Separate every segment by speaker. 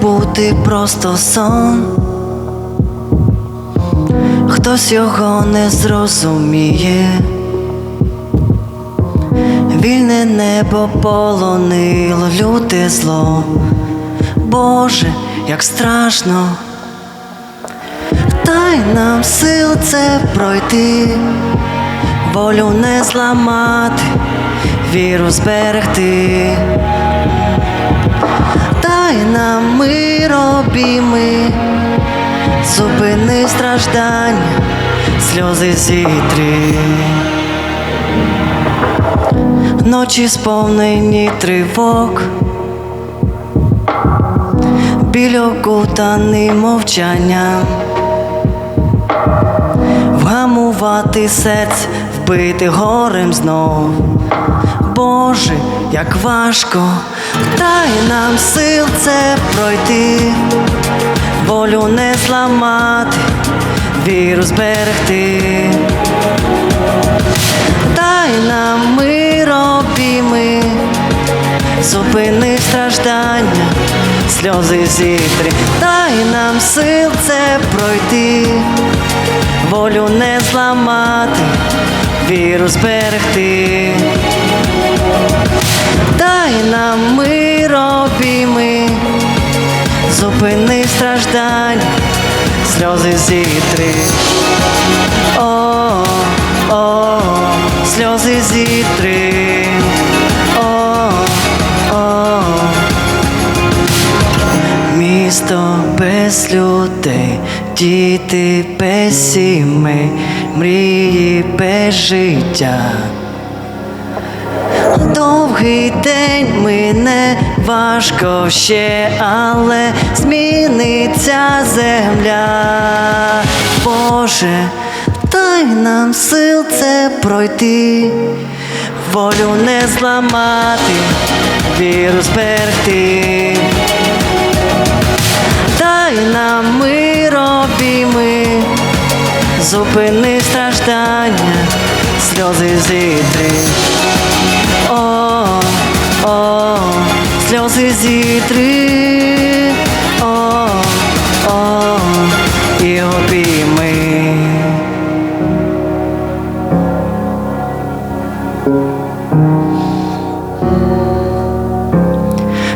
Speaker 1: бути просто сон. Хтось його не зрозуміє. Вільне небо полонило люте зло. Боже, як страшно. Дай нам сил це пройти, волю не зламати, віру зберегти. Дай нам мир обійми, зупини страждання, сльози зітри. Ночі сповнені тривог, біль окутаний мовчанням, вгамувати серце, вбити горем знов. Боже, як важко, дай нам сил це пройти, волю не зламати, віру зберегти. Дай нам мир обійми, зупини страждання, сльози зітри, дай нам сил це пройти, волю не зламати, віру зберегти. Дай нам мир обійми, зупини страждання, сльози зітри. О, о, сльози зітри. О, о, місто без людей, діти без сімей, мрії без життя. Довгий день мине важко ще, але зміниться земля. Боже, дай нам сил це пройти, волю не зламати, віру зберегти. Дай нам мир обійми, зупини страждання, сльози зітри. О, о, сльози зітри, о, о, і обійми.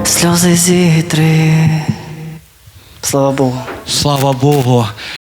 Speaker 1: Сльози зітри. Слава Богу.
Speaker 2: Слава Богу.